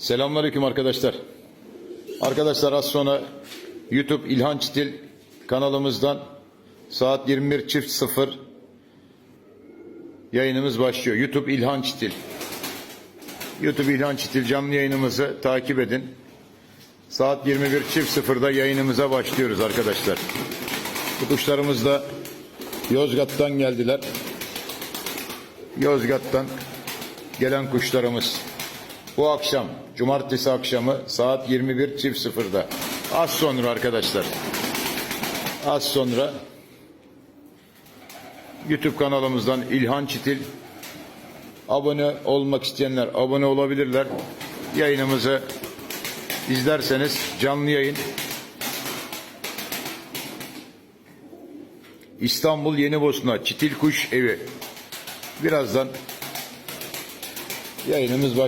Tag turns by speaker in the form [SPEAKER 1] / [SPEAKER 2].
[SPEAKER 1] Selamünaleyküm arkadaşlar. Arkadaşlar az sonra YouTube İlhan Çitil kanalımızdan saat 21 çift 0 yayınımız başlıyor. YouTube İlhan Çitil. YouTube İlhan Çitil canlı yayınımızı takip edin. Saat 21 çift 0'da yayınımıza başlıyoruz arkadaşlar. Bu kuşlarımız da Yozgat'tan geldiler. Yozgat'tan gelen kuşlarımız. Bu akşam, cumartesi akşamı saat 21 çift 0'da. Az sonra arkadaşlar. Az sonra YouTube kanalımızdan İlhan Çitil abone olmak isteyenler abone olabilirler. Yayınımızı izlerseniz canlı yayın İstanbul Yenibosna Çitil Kuş Evi. Birazdan yayınımız baş